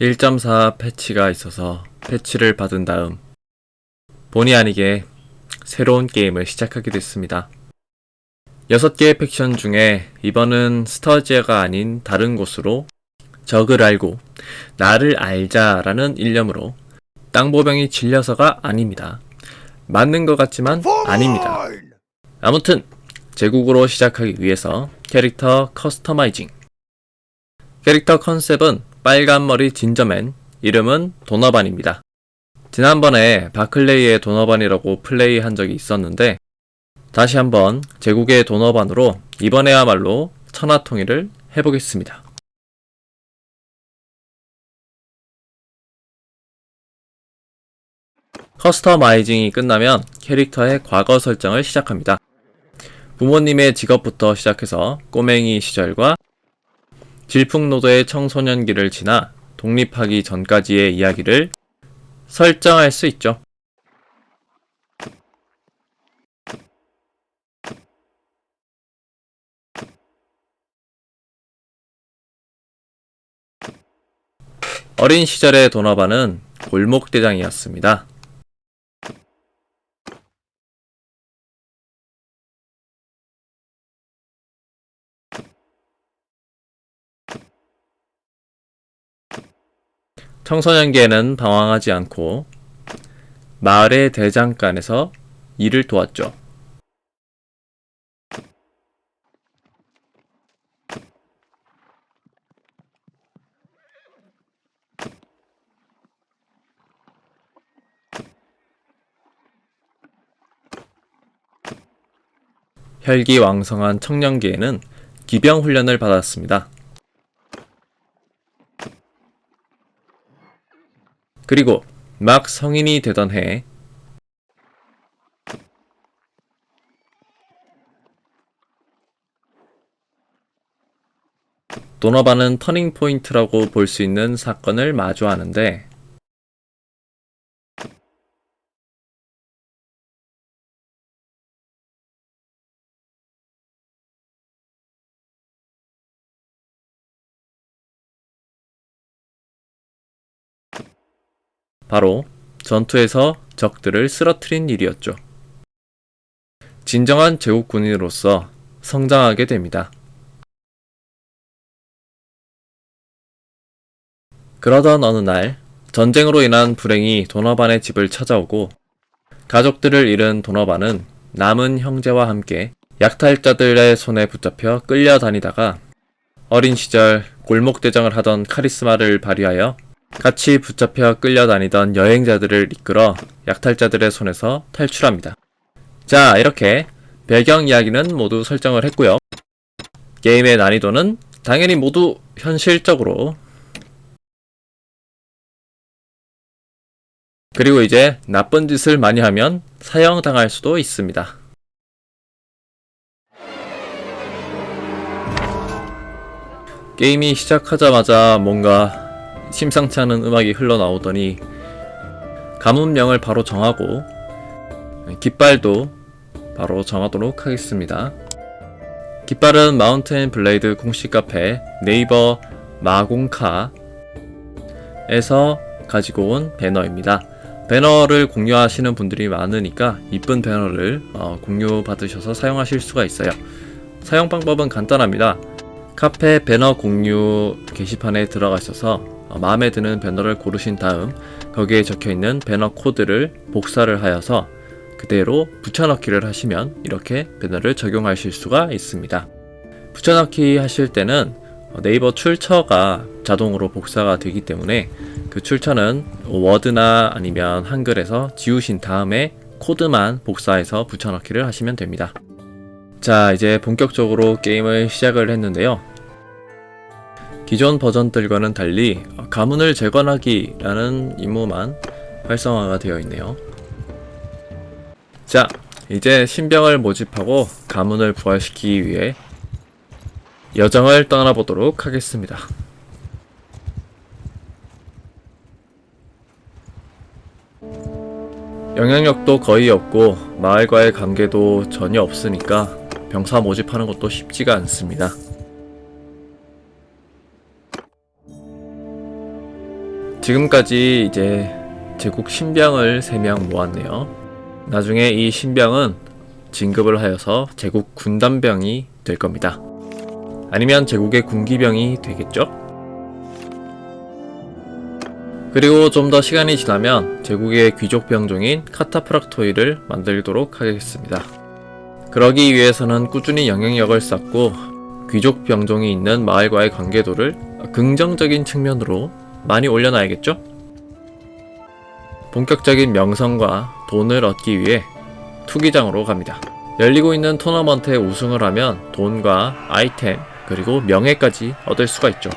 1.4 패치가 있어서 패치를 받은 다음 본의 아니게 새로운 게임을 시작하게 됐습니다. 6개의 팩션 중에 이번은 스터지아가 아닌 다른 곳으로 적을 알고 나를 알자라는 일념으로 땅보병이 질려서가 아닙니다. 맞는 것 같지만 아닙니다. 아무튼 제국으로 시작하기 위해서 캐릭터 커스터마이징 캐릭터 컨셉은 빨간 머리 진저맨 이름은 도너반입니다. 지난번에 바클레이의 도너반이라고 플레이한 적이 있었는데 다시 한번 제국의 도너반으로 이번에야말로 천하통일을 해보겠습니다. 커스터마이징이 끝나면 캐릭터의 과거 설정을 시작합니다. 부모님의 직업부터 시작해서 꼬맹이 시절과 질풍노도의 청소년기를 지나 독립하기 전까지의 이야기를 설정할 수 있죠. 어린 시절의 도너바는 골목대장이었습니다. 청소년기에는 방황하지 않고 마을의 대장간에서 일을 도왔죠. 혈기왕성한 청년기에는 기병 훈련을 받았습니다. 그리고 막 성인이 되던 해. 도너바는 터닝 포인트라고 볼 수 있는 사건을 마주하는데 바로 전투에서 적들을 쓰러뜨린 일이었죠. 진정한 제국 군인으로서 성장하게 됩니다. 그러던 어느 날 전쟁으로 인한 불행이 도너반의 집을 찾아오고 가족들을 잃은 도너반은 남은 형제와 함께 약탈자들의 손에 붙잡혀 끌려다니다가 어린 시절 골목대장을 하던 카리스마를 발휘하여 같이 붙잡혀 끌려다니던 여행자들을 이끌어 약탈자들의 손에서 탈출합니다. 자, 이렇게 배경 이야기는 모두 설정을 했고요. 게임의 난이도는 당연히 모두 현실적으로 그리고 이제 나쁜 짓을 많이 하면 사형당할 수도 있습니다. 게임이 시작하자마자 뭔가 심상치 않은 음악이 흘러나오더니 가문명을 바로 정하고 깃발도 바로 정하도록 하겠습니다. 깃발은 마운틴 블레이드 공식 카페 네이버 마공카에서 가지고 온 배너입니다. 배너를 공유하시는 분들이 많으니까 이쁜 배너를 어, 공유 받으셔서 사용하실 수가 있어요. 사용 방법은 간단합니다. 카페 배너 공유 게시판에 들어가셔서 어, 마음에 드는 배너를 고르신 다음 거기에 적혀 있는 배너 코드를 복사를 하여서 그대로 붙여넣기를 하시면 이렇게 배너를 적용하실 수가 있습니다. 붙여넣기 하실 때는 어, 네이버 출처가 자동으로 복사가 되기 때문에 그 출처는 워드나 아니면 한글에서 지우신 다음에 코드만 복사해서 붙여넣기를 하시면 됩니다. 자, 이제 본격적으로 게임을 시작을 했는데요. 기존 버전들과는 달리 가문을 재건하기라는 임무만 활성화가 되어 있네요. 자, 이제 신병을 모집하고 가문을 부활시키기 위해 여정을 떠나보도록 하겠습니다. 영향력도 거의 없고 마을과의 관계도 전혀 없으니까 병사 모집하는 것도 쉽지가 않습니다. 지금까지 이제 제국 신병을 3명 모았네요. 나중에 이 신병은 진급을 하여서 제국 군단병이 될 겁니다. 아니면 제국의 군기병이 되겠죠? 그리고 좀 더 시간이 지나면 제국의 귀족 병종인 카타프락토이를 만들도록 하겠습니다. 그러기 위해서는 꾸준히 영향력을 쌓고 귀족 병종이 있는 마을과의 관계도를 긍정적인 측면으로 많이 올려놔야겠죠? 본격적인 명성과 돈을 얻기 위해 투기장으로 갑니다. 열리고 있는 토너먼트에 우승을 하면 돈과 아이템 그리고 명예까지 얻을 수가 있죠.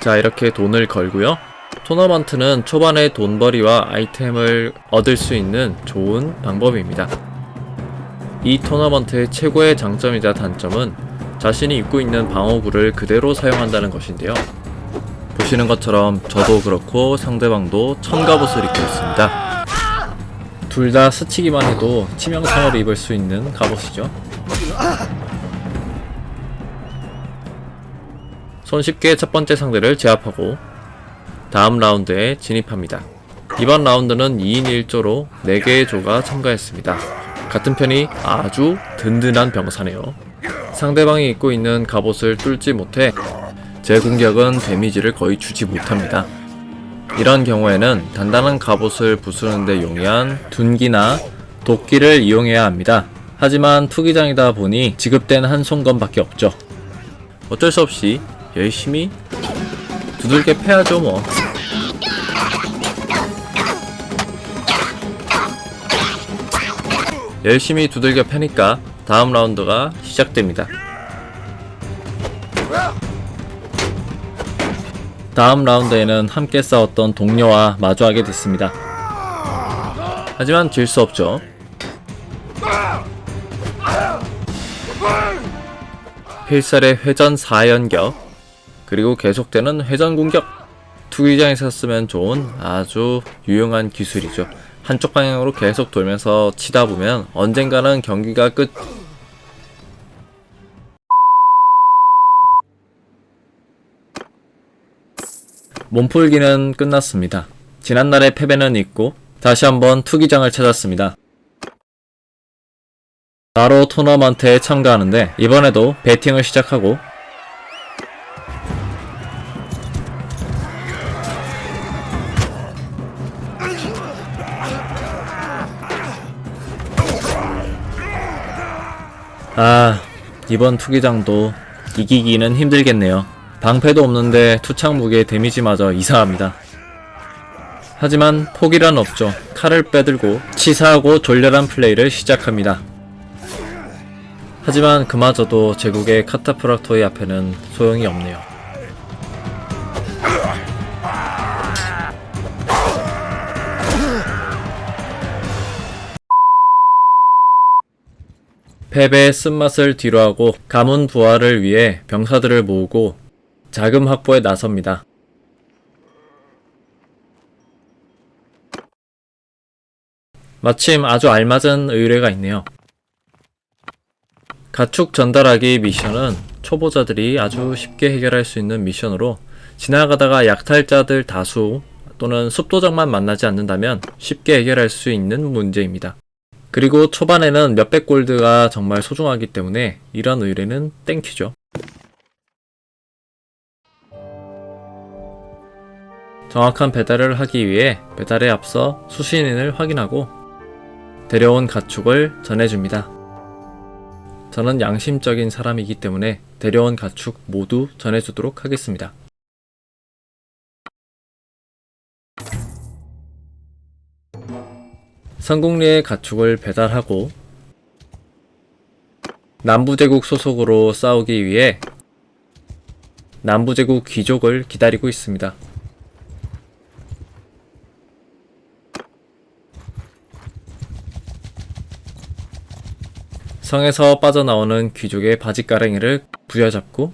자 이렇게 돈을 걸고요. 토너먼트는 초반에 돈벌이와 아이템을 얻을 수 있는 좋은 방법입니다. 이 토너먼트의 최고의 장점이자 단점은 자신이 입고 있는 방어구를 그대로 사용한다는 것인데요. 보시는 것처럼 저도 그렇고 상대방도 천갑옷을 입고 있습니다. 둘 다 스치기만 해도 치명상을 입을 수 있는 갑옷이죠. 손쉽게 첫 번째 상대를 제압하고 다음 라운드에 진입합니다. 이번 라운드는 2인 1조로 4개의 조가 참가했습니다. 같은 편이 아주 든든한 병사네요. 상대방이 입고 있는 갑옷을 뚫지 못해 제 공격은 데미지를 거의 주지 못합니다. 이런 경우에는 단단한 갑옷을 부수는데 용이한 둔기나 도끼를 이용해야 합니다. 하지만 투기장이다 보니 지급된 한 손검밖에 없죠. 어쩔 수 없이 열심히 두들겨 패야죠 뭐. 열심히 두들겨 패니까 다음 라운드가 시작됩니다. 다음 라운드에는 함께 싸웠던 동료와 마주하게 됐습니다. 하지만 질 수 없죠. 필살의 회전 4연격 그리고 계속되는 회전 공격 투기장에서 쓰면 좋은 아주 유용한 기술이죠. 한쪽 방향으로 계속 돌면서 치다 보면 언젠가는 경기가 끝 몸풀기는 끝났습니다. 지난날의 패배는 있고 다시 한번 투기장을 찾았습니다. 바로 토너먼트에 참가하는데 이번에도 배팅을 시작하고 아 이번 투기장도 이기기는 힘들겠네요. 방패도 없는데 투창 무게 데미지마저 이상합니다. 하지만 포기란 없죠. 칼을 빼들고 치사하고 졸렬한 플레이를 시작합니다. 하지만 그마저도 제국의 카타프락토이 앞에는 소용이 없네요. 패배의 쓴맛을 뒤로하고 가문 부활을 위해 병사들을 모으고 자금 확보에 나섭니다. 마침 아주 알맞은 의뢰가 있네요. 가축 전달하기 미션은 초보자들이 아주 쉽게 해결할 수 있는 미션으로 지나가다가 약탈자들 다수 또는 습도적만 만나지 않는다면 쉽게 해결할 수 있는 문제입니다. 그리고 초반에는 몇백 골드가 정말 소중하기 때문에 이런 의뢰는 땡큐죠. 정확한 배달을 하기 위해 배달에 앞서 수신인을 확인하고 데려온 가축을 전해줍니다. 저는 양심적인 사람이기 때문에 데려온 가축 모두 전해주도록 하겠습니다. 성공리의 가축을 배달하고 남부제국 소속으로 싸우기 위해 남부제국 귀족을 기다리고 있습니다. 성에서 빠져나오는 귀족의 바지가랭이를 부여잡고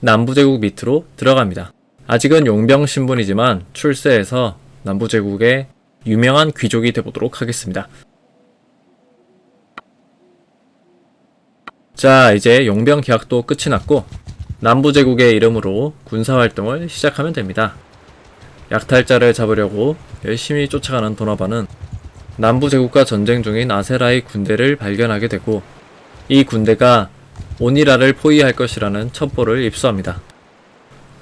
남부제국 밑으로 들어갑니다. 아직은 용병 신분이지만 출세해서 남부제국의 유명한 귀족이 되보도록 하겠습니다. 자, 이제 용병 계약도 끝이 났고 남부제국의 이름으로 군사활동을 시작하면 됩니다. 약탈자를 잡으려고 열심히 쫓아가는 도나반은 남부 제국과 전쟁 중인 아세라의 군대를 발견하게 되고 이 군대가 오니라를 포위할 것이라는 첩보를 입수합니다.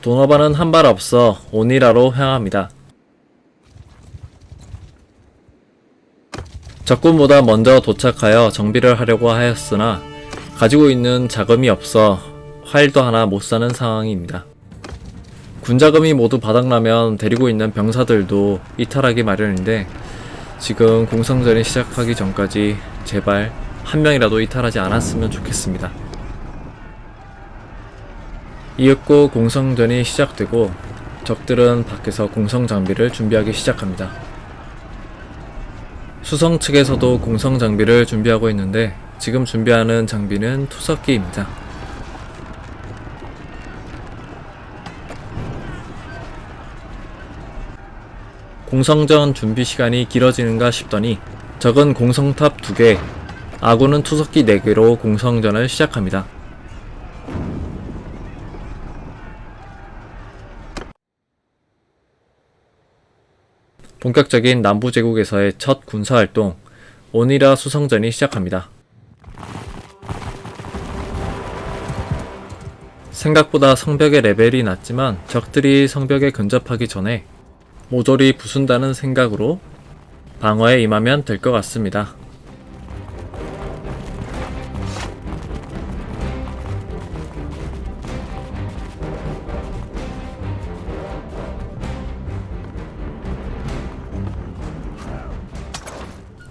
도너반은 한발 앞서 오니라로 향합니다. 적군보다 먼저 도착하여 정비를 하려고 하였으나 가지고 있는 자금이 없어 활도 하나 못 사는 상황입니다. 군자금이 모두 바닥나면 데리고 있는 병사들도 이탈하기 마련인데 지금 공성전이 시작하기 전까지 제발 한 명이라도 이탈하지 않았으면 좋겠습니다. 이윽고 공성전이 시작되고 적들은 밖에서 공성 장비를 준비하기 시작합니다. 수성 측에서도 공성 장비를 준비하고 있는데 지금 준비하는 장비는 투석기입니다. 공성전 준비 시간이 길어지는가 싶더니 적은 공성탑 2개, 아군은 투석기 4개로 공성전을 시작합니다. 본격적인 남부제국에서의 첫 군사활동, 오니라 수성전이 시작합니다. 생각보다 성벽의 레벨이 낮지만 적들이 성벽에 근접하기 전에 모조리 부순다는 생각으로 방어에 임하면 될 것 같습니다.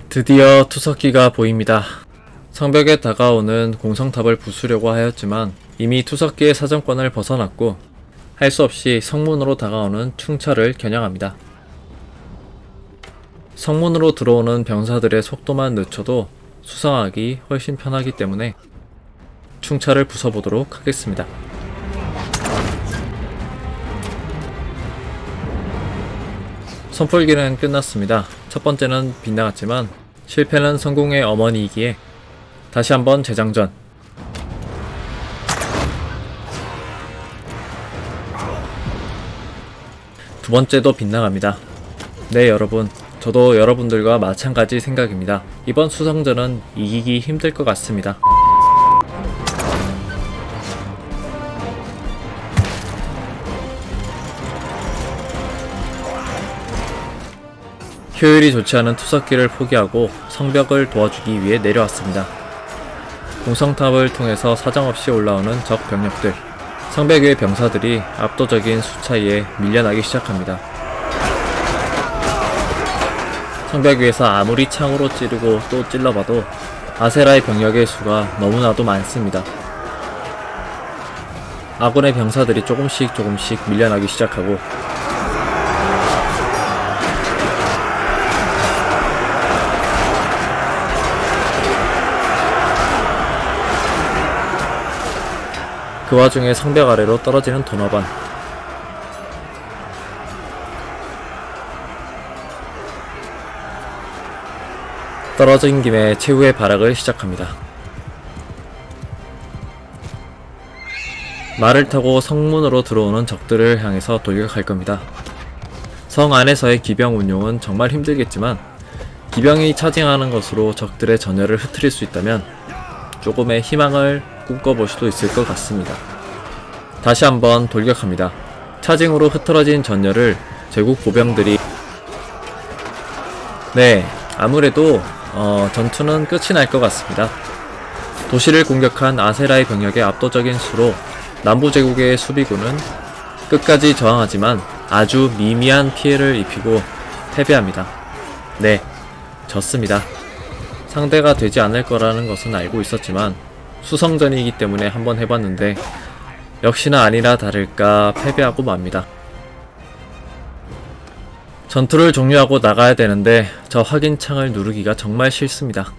드디어 투석기가 보입니다. 성벽에 다가오는 공성탑을 부수려고 하였지만 이미 투석기의 사정권을 벗어났고 할 수 없이 성문으로 다가오는 충차를 겨냥합니다. 성문으로 들어오는 병사들의 속도만 늦춰도 수상하기 훨씬 편하기 때문에 충차를 부숴보도록 하겠습니다. 선풀기는 끝났습니다. 첫 번째는 빗나갔지만 실패는 성공의 어머니이기에 다시 한번 재장전. 두 번째도 빗나갑니다. 네, 여러분. 저도 여러분들과 마찬가지 생각입니다. 이번 수성전은 이기기 힘들 것 같습니다. 효율이 좋지 않은 투석기를 포기하고 성벽을 도와주기 위해 내려왔습니다. 공성탑을 통해서 사정없이 올라오는 적 병력들. 성벽 위의 병사들이 압도적인 수 차이에 밀려나기 시작합니다. 성벽 위에서 아무리 창으로 찌르고 또 찔러봐도 아세라의 병력의 수가 너무나도 많습니다. 아군의 병사들이 조금씩 조금씩 밀려나기 시작하고 그 와중에 성벽 아래로 떨어지는 도너반. 떨어진 김에 최후의 발악을 시작합니다. 말을 타고 성문으로 들어오는 적들을 향해서 돌격할 겁니다. 성 안에서의 기병 운용은 정말 힘들겠지만 기병이 차징하는 것으로 적들의 전열을 흐트릴 수 있다면 조금의 희망을 꿈꿔볼 수도 있을 것 같습니다. 다시 한번 돌격합니다. 차징으로 흐트러진 전열을 제국 보병들이 네 아무래도 어, 전투는 끝이 날 것 같습니다. 도시를 공격한 아세라의 병력의 압도적인 수로 남부 제국의 수비군은 끝까지 저항하지만 아주 미미한 피해를 입히고 패배합니다. 네, 졌습니다. 상대가 되지 않을 거라는 것은 알고 있었지만 수성전이기 때문에 한번 해봤는데 역시나 아니라 다를까 패배하고 맙니다. 전투를 종료하고 나가야 되는데 저 확인창을 누르기가 정말 싫습니다.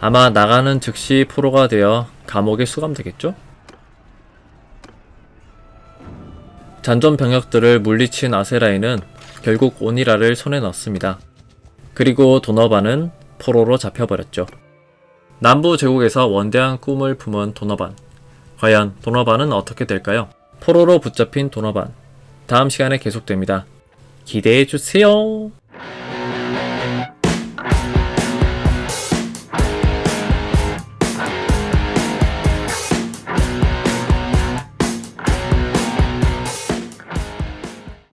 아마 나가는 즉시 포로가 되어 감옥에 수감되겠죠? 잔존 병력들을 물리친 아세라이는 결국 오니라를 손에 넣습니다. 그리고 도너반은 포로로 잡혀버렸죠. 남부 제국에서 원대한 꿈을 품은 도너반. 과연 도너반은 어떻게 될까요? 포로로 붙잡힌 도너반. 다음 시간에 계속됩니다. 기대해 주세요.